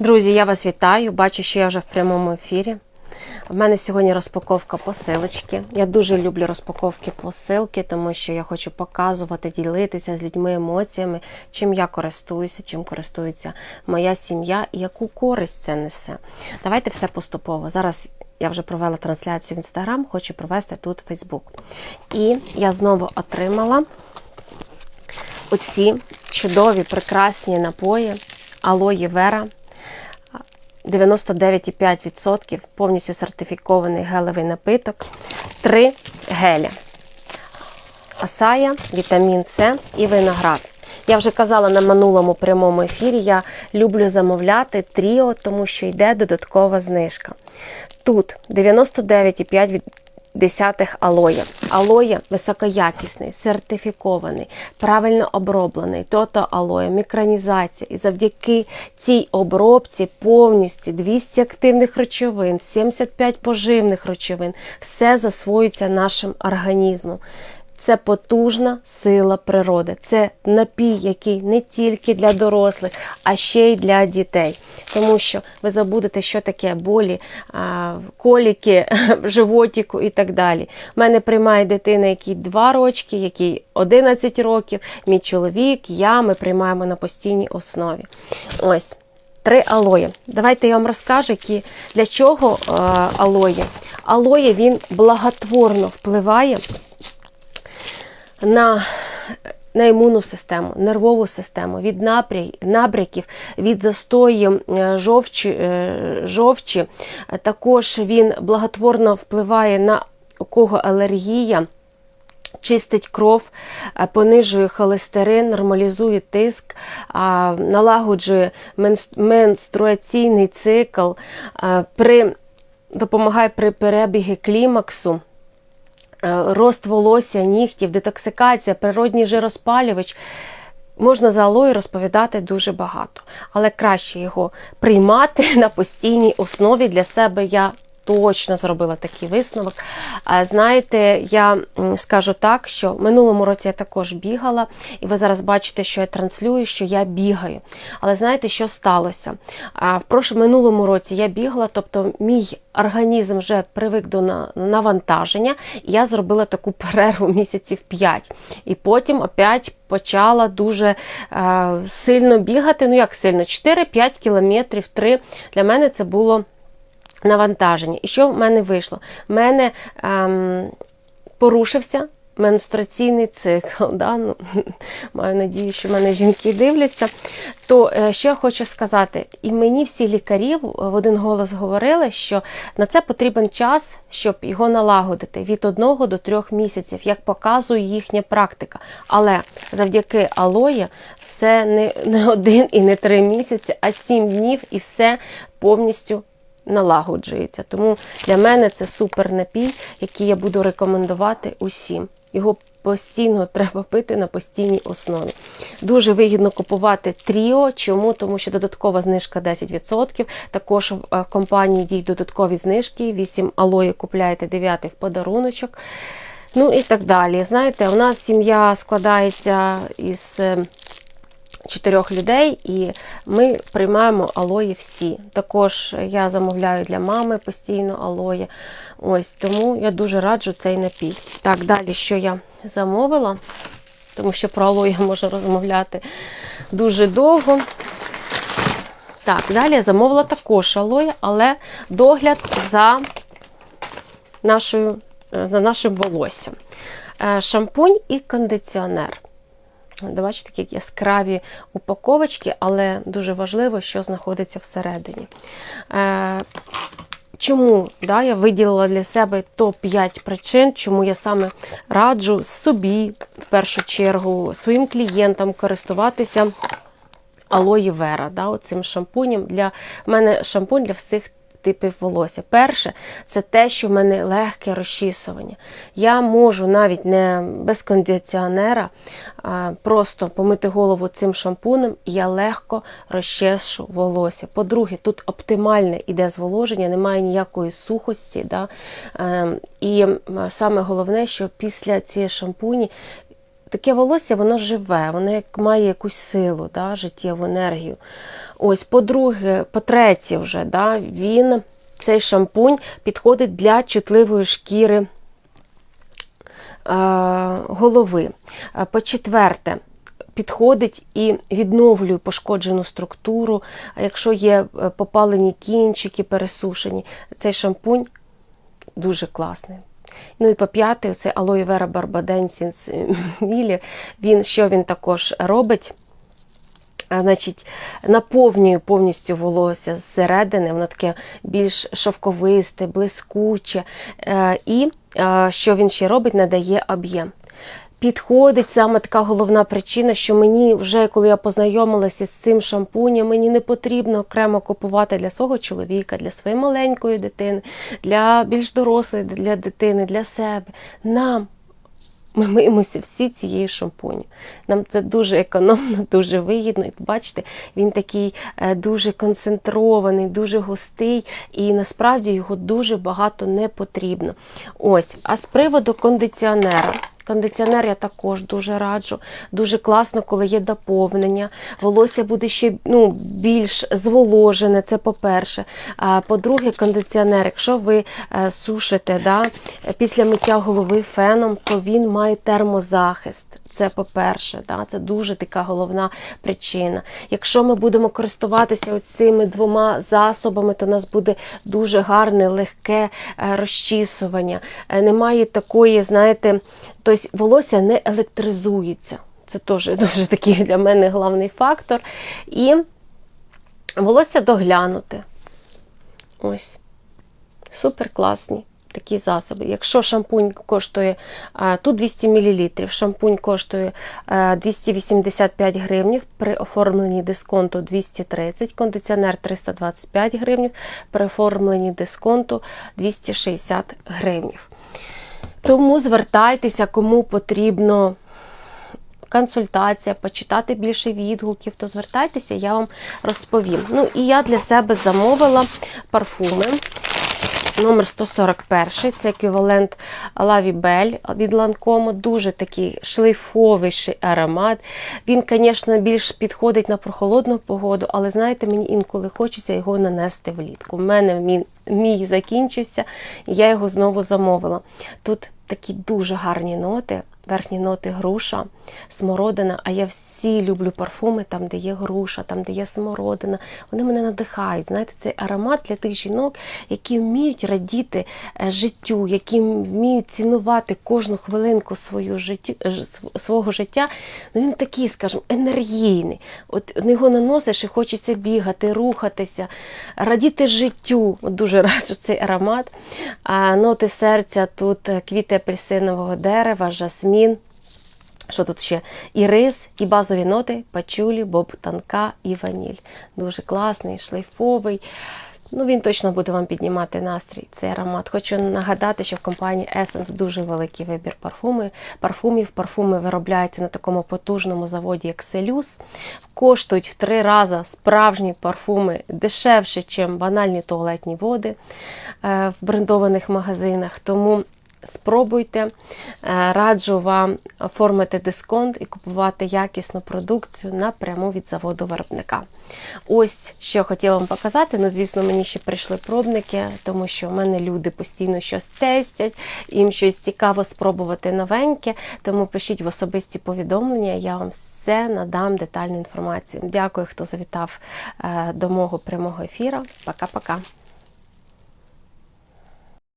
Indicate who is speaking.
Speaker 1: Друзі, я вас вітаю. Бачу, що я вже в прямому ефірі. У мене сьогодні розпаковка посилочки. Я дуже люблю розпаковки посилки, тому що я хочу показувати, ділитися з людьми емоціями, чим я користуюся, чим користується моя сім'я і яку користь це несе. Давайте все поступово. Зараз я вже провела трансляцію в інстаграм, хочу провести тут Фейсбук. І я знову отримала оці чудові прекрасні напої Алої Вера. 99,5% повністю сертифікований гелевий напиток, 3 геля. Асая, вітамін С і виноград. Я вже казала на минулому прямому ефірі, я люблю замовляти тріо, тому що йде додаткова знижка. Тут 99,5% десятих алоя. Алоя високоякісний, сертифікований, правильно оброблений, тото алоя, мікронізація. І завдяки цій обробці повністю 200 активних речовин, 75 поживних речовин, все засвоюється нашим організмом. Це потужна сила природи. Це напій, який не тільки для дорослих, а ще й для дітей. Тому що ви забудете, що таке болі, коліки животіку і так далі. У мене приймає дитина, якій 2 рочки, який 11 років. Мій чоловік, я ми приймаємо на постійній основі. Ось. Три алої. Давайте я вам розкажу, які, для чого алої. Алоє він благотворно впливає на на імунну систему, нервову систему, від набряків, від застою жовчі, жовчі. Також він благотворно впливає на у кого алергія. Чистить кров, понижує холестерин, нормалізує тиск, налагоджує менструаційний цикл, при, допомагає при перебігі клімаксу. Е, рост волосся, нігтів, детоксикація, природній жироспалювач. Можна за алою розповідати дуже багато, але краще його приймати на постійній основі для себе я точно зробила такий висновок. Знаєте, я скажу так, що в минулому році я також бігала, і ви зараз бачите, що я транслюю, що я бігаю. Але знаєте, що сталося? В минулому році я бігала, тобто мій організм вже привик до навантаження, і я зробила таку перерву місяців 5. І потім опять почала дуже сильно бігати. Ну, як сильно? 4-5 кілометрів 3. Для мене це було навантаження. І що в мене вийшло? В мене ем, порушився менструаційний цикл. Да? Ну, Маю надію, що в мене жінки дивляться. То е, що я хочу сказати, і мені всі лікарі в один голос говорили, що на це потрібен час, щоб його налагодити від одного до трьох місяців, як показує їхня практика. Але завдяки алої все не, не один і не три місяці, а сім днів, і все повністю налагоджується. Тому для мене це супер напій, який я буду рекомендувати усім. Його постійно треба пити на постійній основі. Дуже вигідно купувати тріо. Чому? Тому що додаткова знижка 10%. Також в е, компанії діють додаткові знижки. 8 алої купляєте 9 в подаруночок. Ну і так далі. Знаєте, у нас сім'я складається із е, чотирьох людей, і ми приймаємо алої всі. Також я замовляю для мами постійно алої. Ось, Тому я дуже раджу цей напій. Так, далі, що я замовила, тому що про алої можу розмовляти дуже довго. Так, далі я замовила також алоє, але догляд за нашою, е, за нашим волоссям. Е, шампунь і кондиціонер. Бачите, такі яскраві упаковочки, але дуже важливо, що знаходиться всередині. Е, чому да, я виділила для себе топ-5 причин, чому я саме раджу собі, в першу чергу, своїм клієнтам користуватися алої вера, да, оцим шампунем. Для мене шампунь для всіх типів волосся. Перше, це те, що в мене легке розчісування. Я можу навіть не без кондиціонера а, просто помити голову цим шампунем, і я легко розчешу волосся. По-друге, тут оптимальне іде зволоження, немає ніякої сухості. Да? Е, і саме головне, що після цієї шампуні таке волосся, воно живе, воно як має якусь силу, да, життєву енергію. Ось, по-друге, по-третє, вже, да, він, цей шампунь підходить для чутливої шкіри голови. По-четверте, підходить і відновлює пошкоджену структуру. А якщо є е, попалені кінчики, пересушені, цей шампунь дуже класний. Ну і по п'яте, це Vera Barbadensis Mili. Він що він також робить? Значить, наповнює повністю волосся зсередини, воно таке більш шовковисте, блискуче. Е, І е, що він ще робить, надає об'єм. Підходить саме така головна причина, що мені вже коли я познайомилася з цим шампунем, мені не потрібно окремо купувати для свого чоловіка, для своєї маленької дитини, для більш дорослої для дитини, для себе. Нам ми миємося всі цією шампуню. Нам це дуже економно, дуже вигідно. І бачите, він такий е, дуже концентрований, дуже густий, і насправді його дуже багато не потрібно. Ось, а з приводу кондиціонера. Кондиціонер я також дуже раджу. Дуже класно, коли є доповнення. Волосся буде ще ну, більш зволожене, це по-перше. А По-друге, кондиціонер, якщо ви е, сушите да, після миття голови феном, то він має термозахист. Це по-перше, да, це дуже така головна причина. Якщо ми будемо користуватися цими двома засобами, то у нас буде дуже гарне, легке е, розчісування. Е, Немає такої, знаєте, тобто волосся не електризується. Це теж дуже такий для мене головний фактор. І волосся доглянути. Ось. Супер класні такі засоби. Якщо шампунь коштує тут 200 мл, шампунь коштує 285 гривнів, при оформленні дисконту 230, кондиціонер 325 гривнів, при оформленні дисконту 260 гривнів. Тому звертайтеся, кому потрібно. Консультація, почитати більше відгуків, то звертайтеся, я вам розповім. Ну і я для себе замовила парфуми. Номер 141 це еквівалент Лавібель від Ланкома. Дуже такий шлейфовий аромат. Він, звісно, більш підходить на прохолодну погоду, але знаєте, мені інколи хочеться його нанести влітку. У мене мій, мій закінчився, і я його знову замовила. Тут такі дуже гарні ноти. Верхні ноти груша, смородина. А я всі люблю парфуми, там, де є груша, там, де є смородина. Вони мене надихають. Знаєте, цей аромат для тих жінок, які вміють радіти життю, які вміють цінувати кожну хвилинку свою життю, свого життя. Ну, Він такий, скажімо, енергійний. От його наносиш і хочеться бігати, рухатися, радіти життю. От Дуже раджу цей аромат. А ноти серця тут квіти апельсинового дерева, жасмін. Що тут ще? І рис, і базові ноти, пачулі, боб танка і ваніль. Дуже класний, шлейфовий. Ну, Він точно буде вам піднімати настрій, цей аромат. Хочу нагадати, що в компанії Essence дуже великий вибір парфуми. парфумів. Парфуми виробляються на такому потужному заводі, як Селюс. Коштують в три рази справжні парфуми дешевше, ніж банальні туалетні води в брендованих магазинах. Тому Спробуйте, е, раджу вам оформити дисконт і купувати якісну продукцію напряму від заводу виробника. Ось що хотіла вам показати. Ну, звісно, мені ще прийшли пробники, тому що в мене люди постійно щось тестять, їм щось цікаво спробувати новеньке. Тому пишіть в особисті повідомлення, я вам все надам детальну інформацію. Дякую, хто завітав е, до мого прямого ефіру. Пока-пока.